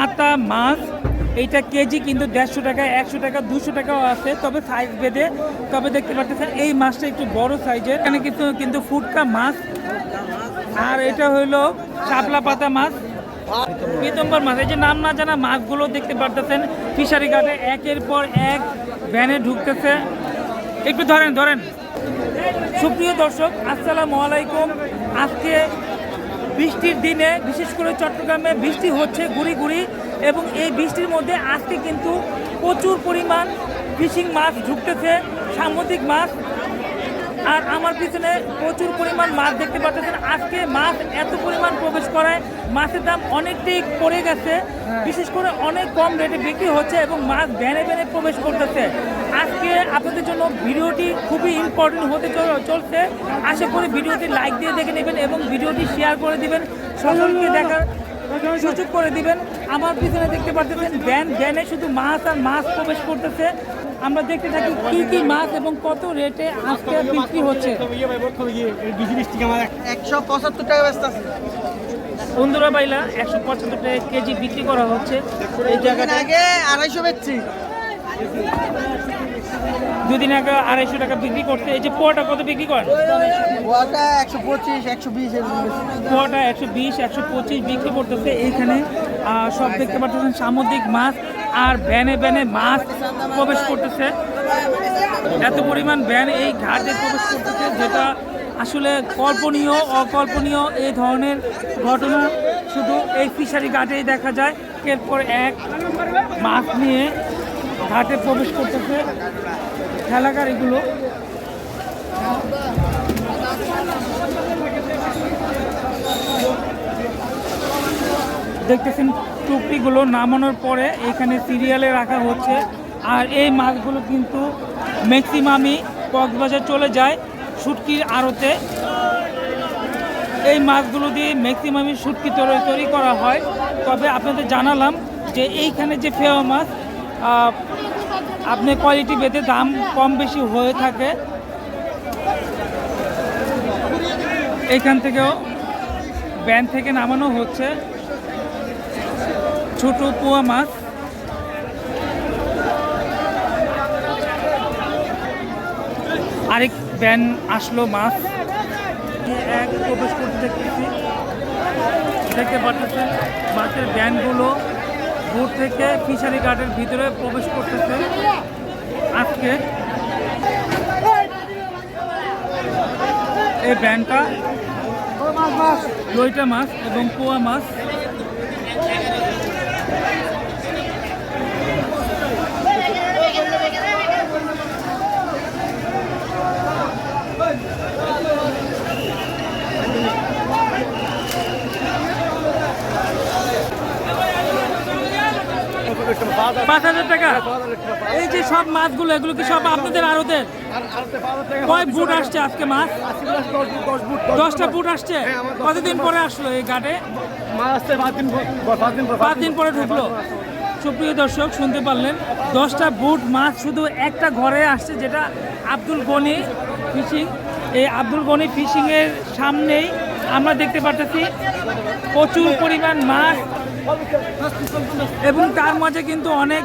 পাতা মাছ, এইটা কেজি কিন্তু দেড়শো টাকা, একশো টাকা, দুশো টাকাও আছে। তবে সাইজ বেঁধে তবে দেখতে পাচ্ছেন এই মাছটা একটু বড় সাইজের এখানে কিন্তু কিন্তু ফুটকা মাছ। আর এটা হইল শাপলা পাতা মাছ। পিতম্বর মাছ, এই যে নাম না জানা মাছগুলো দেখতে পারতেছেন। ফিশারি ঘাটে একের পর এক ভ্যানে ঢুকতেছে। একটু ধরেন ধরেন। সুপ্রিয় দর্শক, আসসালামু আলাইকুম। আজকে বৃষ্টির দিনে, বিশেষ করে চট্টগ্রামে বৃষ্টি হচ্ছে গুড়ি গুড়ি এবং এই বৃষ্টির মধ্যে আজকে কিন্তু প্রচুর পরিমাণ ফিশিং মাছ ঢুকতেছে, সামুদ্রিক মাছ আর আমার পিছনে প্রচুর পরিমাণ মাছ দেখতে পাচ্ছেন। আজকে মাছ এত পরিমাণ প্রবেশ করায়, মাছের দাম অনেকটাই পড়ে গেছে। বিশেষ করে অনেক কম রেটে বিক্রি হচ্ছে এবং মাছ ভ্যানে ভ্যানে প্রবেশ করতেছে। আজকে আপনাদের জন্য ভিডিওটি খুবই ইম্পর্টেন্ট হতে চল- চলছে। আশা করি ভিডিওটি লাইক দিয়ে দেখে নেবেন এবং ভিডিওটি শেয়ার করে দিবেন। সকলকে দেখার সুযোগ করে দিবেন। আমার পিছনে দেখতে পাচ্ছেন, ভ্যান, ভ্যানে শুধু মাছ আর মাছ প্রবেশ করতেছে। আমরা দেখতে থাকি কি কি মাছ এবং কত রেটে আজকে বিক্রি হচ্ছে। একশো পঁচাত্তর টাকা ব্যস্ত আছে বন্ধুরা বাইলা একশো পঁচাত্তর টাকা কেজি বিক্রি করা হচ্ছে। এই জায়গাটা আগে আড়াইশো বেচছি। দুদিন আগে আড়াইশো টাকা বিক্রি করছে। এই যে পোয়াটা কত বিক্রি করেন? ওটা একশো পঁচিশ একশো বিশ পোয়াটা একশো বিশ একশো পঁচিশ বিক্রি করতেছে এইখানে। সব দেখতে পাচ্ছেন সামুদ্রিক মাছ আর ভ্যানে ভ্যানে মাছ প্রবেশ করতেছে। এত পরিমাণ ভ্যান এই ঘাটে প্রবেশ করতেছে যেটা আসলে কল্পনীয় অকল্পনীয় এই ধরনের ঘটনা। শুধু এই ফিশারি ঘাটেই দেখা যায়। এরপর এক মাছ নিয়ে ঘাটে প্রবেশ করতেছে। ঠেলা এগুলো। দেখতেছেন টুকরিগুলো নামানোর পরে এখানে সিরিয়ালে রাখা হচ্ছে। আর এই মাছগুলো কিন্তু ম্যাক্সিমামই কক্সবাজার চলে যায় শুটকির আড়তে। এই মাছগুলো দিয়ে ম্যাক্সিমামই শুটকি তৈরি তৈরি করা হয়। তবে আপনাদের জানালাম যে এইখানে যে ফেওয়া মাছ আপনি কোয়ালিটি বেঁধে দাম কম বেশি হয়ে থাকে। এইখান থেকেও ব্যান থেকে নামানো হচ্ছে। ছোট পোয়া মাছ। আরেক ব্যান আসলো মাছ। এক প্রবেশ করতে দেখতেছি। দেখতে পাচ্ছেন মাছের ব্যানগুলো দূর থেকে ফিশারি গার্ডের ভিতরে প্রবেশ করতেছে আজকে। এই ব্যানটা লইটা মাছ এবং পোয়া মাছ। পাঁচ হাজার টাকা। এই যে সব মাছগুলো, এগুলো কি সব আপনাদের আড়তের কয় বুট আসছে আজকে মাছ? দশটা বুট আসছে? কতদিন পরে আসলো এই ঘাটে? পাঁচ দিন পরে ঢুকলো। সুপ্রিয় দর্শক, শুনতে পারলেন, দশটা বুট মাছ শুধু একটা ঘরে আসছে, যেটা আব্দুল গনি ফিশিং। এই আব্দুল গনি ফিশিংয়ের সামনেই আমরা দেখতে পাচ্ছি প্রচুর পরিমাণ মাছ এবং তার মাঝে কিন্তু অনেক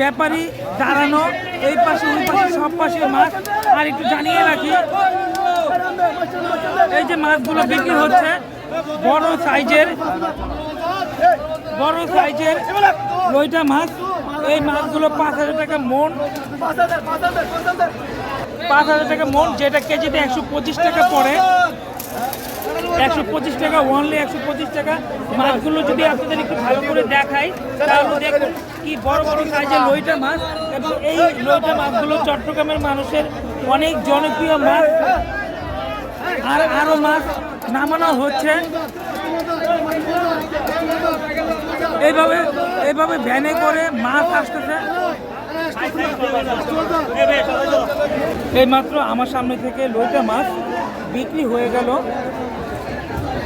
ব্যাপারী দাঁড়ানো। এই পাশে, ওই পাশে, সব পাশে মাছ। আর একটু জানিয়ে রাখি, এই যে মাছগুলো বিক্রি হচ্ছে, বড় সাইজের বড় সাইজের লইটা মাছ। এই মাছগুলো পাঁচ হাজার টাকা মন। পাঁচ হাজার টাকা মন, যেটা কেজিতে একশো পঁচিশ টাকা পড়ে। একশো পঁচিশ টাকা ওনলি একশো পঁচিশ টাকা। মাছগুলো যদি আপনাদের একটু ভালো করে দেখাই, তাহলে দেখুন কি বড় বড় সাইজের লইটা মাছ এবং এই লইটা মাছগুলো চট্টগ্রামের মানুষের অনেক জনপ্রিয় মাছ। আর আরও মাছ নামানো হচ্ছে। এইভাবে এইভাবে ভ্যানে করে মাছ আসতেছে। এইমাত্র আমার সামনে থেকে লইটা মাছ বিক্রি হয়ে গেল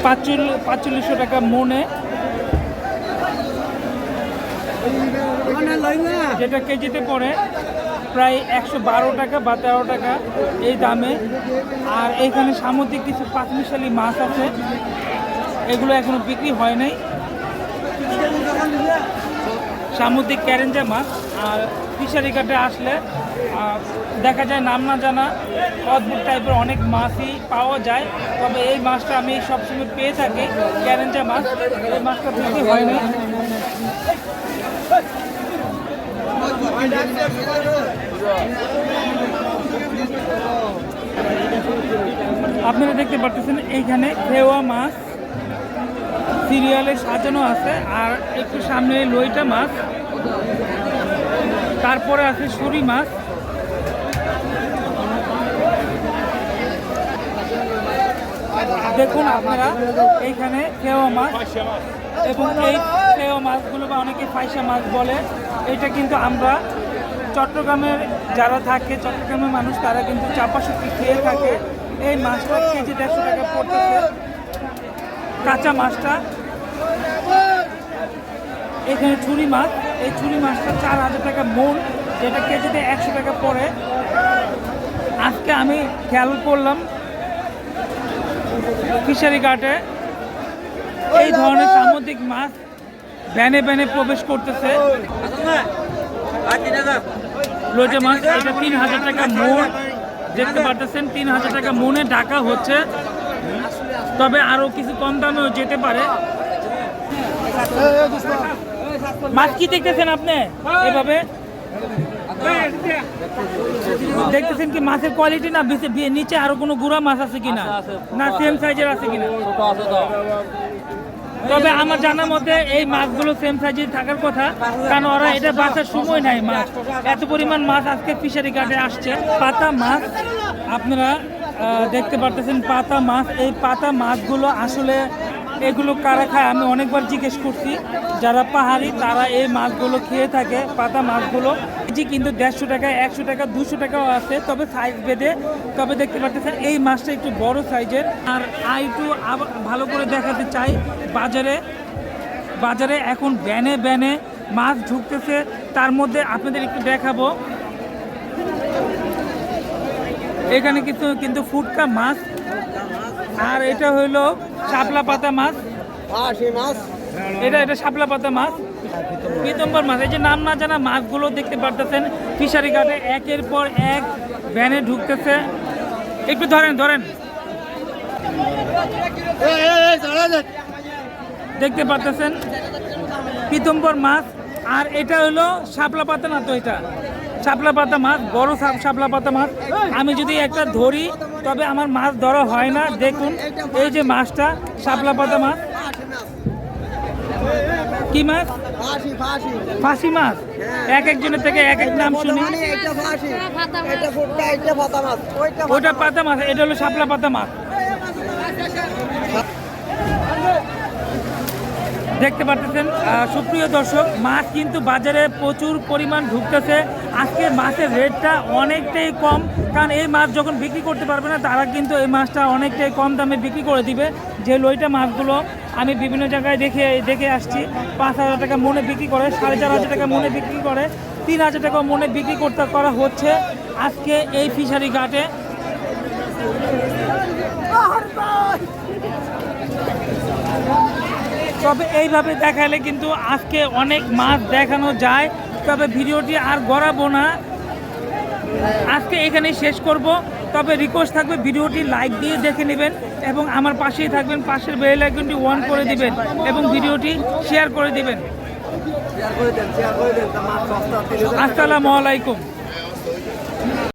পাঁচচল্লিশ পাঁচচল্লিশশো টাকা মনে। যেটা কেজিতে পড়ে প্রায় একশো বারো টাকা বা তেরো টাকা এই দামে। আর এইখানে সামুদ্রিক কিছু পাঁচমিশালি মাছ আছে। এগুলো এখনও বিক্রি হয় নাই। সামুদ্রিক ক্যারেঞ্জা মাছ। আর ফিশারি ঘাটে আসলে দেখা যায় নাম না জানা, অদ্ভুত টাইপের অনেক মাছই পাওয়া যায়। তবে এই মাছটা আমি সবসময় পেয়ে থাকি ক্যারেঞ্জা মাছ। এই মাছটা বিক্রি হয়নি। আপনারা দেখতে পাচ্ছেন এইখানে খেওয়া মাছ, সিরিয়ালে সাজানো আছে, আর একটু সামনে লইটা মাছ, তারপরে আছে সুরি মাছ। দেখুন আপনারা, এইখানে খেওয়া মাছ। এবং এই খেওয়া মাছগুলো বা অনেকে ফাইসা মাছ বলে, এটা কিন্তু আমরা চট্টগ্রামের যারা থাকে, চট্টগ্রামের মানুষ, তারা কিন্তু চাপা শুকি খেয়ে থাকে। এই মাছটা কেজি দেড়শো টাকা পড়তেছে। কাঁচা মাছটা। এখানে ছুরি মাছ। এই ছুরি মাছটা চার হাজার টাকা মন যেটা কেজিতে একশো টাকা পড়ে। আজকে আমি খেয়াল করলাম ফিশারি ঘাটে। এই ধরনের সামুদ্রিক মাছ ব্যানে ব্যানে প্রবেশ করতেছে। লোটে মাছ, এটা তিন হাজার টাকা মন দেখতে পারতেছেন, তিন হাজার টাকা মনে ডাকা হচ্ছে। তবে আরও কিছু কম দামেও যেতে পারে। মাছ কি দেখতেছেন আপনি? এভাবে দেখতেছেন কি মাছের কোয়ালিটি না? নিচে আরও কোনো গুড়া মাছ আছে কিনা না? সেম সাইজের আছে কিনা তবে আমার জানার মধ্যে এই মাছগুলো সেম সাইজের থাকার কথা কারণ ওরা এটা বাঁচার সময় নাই মাছ। এত পরিমাণ মাছ আজকে ফিশারি ঘাটে আসছে। পাতা মাছ আপনারা দেখতে পারতেছেন পাতা মাছ। এই পাতা মাছগুলো আসলে এগুলো কারা খায় আমি অনেকবার জিজ্ঞেস করছি। যারা পাহাড়ি, তারা এই মাছগুলো খেয়ে থাকে, পাতা মাছগুলো। কেজি কিন্তু দেড়শো টাকা, একশো টাকা, দুশো টাকাও আছে, তবে সাইজ বেঁধে, তবে দেখতে পাচ্ছেন এই মাছটা একটু বড় সাইজের আর আই একটু আবার ভালো করে দেখাতে চাই, বাজারে বাজারে এখন ব্যানে ব্যানে মাছ ঢুকতেছে। তার মধ্যে আপনাদের একটু দেখাবো। এখানে কিন্তু কিন্তু ফুটকা মাছ। আর এটা হইল শাপলা পাতা মাছ। আশি মাছ। এটা এটা শাপলা পাতা মাছ। পিতম্বর মাছ। এই যে নাম না জানা মাছগুলো দেখতে পারতেছেন ফিশারি ঘাটে একের পর এক ভ্যানে ঢুকতেছে। একটু ধরেন ধরেন। দেখতে পারতেছেন পিতম্বর মাছ। আর এটা হলো শাপলা পাতা না তো এটা? শাপলা পাতা মাছ বড় শাপ- শাপলা পাতা মাছ। আমি যদি একটা ধরি তবে আমার মাছ ধরা হয় না। দেখুন এই যে মাছটা শাপলা পাতা মাছ। কি মাছ? ফাঁসি মাছ। এক একজনের থেকে এক এক নাম শুনি। ওইটা পাতা মাছ এটা হলো শাপলা পাতা মাছ। দেখতে আহ, সুপ্রিয় দর্শক মাছ কিন্তু বাজারে প্রচুর পরিমাণ ঢুকতেছে। আজকে মাছের রেটটা অনেকটাই কম কারণ এই মাছ যখন বিক্রি করতে পারবে না তারা কিন্তু এই মাছটা অনেকটাই কম দামে বিক্রি করে দিবে। যে লইটা মাছগুলো আমি বিভিন্ন জায়গায় দেখে দেখে আসছি পাঁচ হাজার টাকা মনে বিক্রি করে সাড়ে চার হাজার টাকা মনে বিক্রি করে তিন হাজার টাকা মনে বিক্রি করতে করা হচ্ছে আজকে এই ফিশারি ঘাটে। তবে এইভাবে দেখালে কিন্তু আজকে অনেক মাছ দেখানো যায়। তবে ভিডিওটি আর গড়াবো না। আজকে এখানেই শেষ করব। তবে রিকোয়েস্ট থাকবে ভিডিওটি লাইক দিয়ে দেখে নেবেন এবং আমার পাশেই থাকবেন পাশের বেল আইকনটি অন করে দিবেন এবং ভিডিওটি শেয়ার করে দিবেন। আসসালামু আলাইকুম।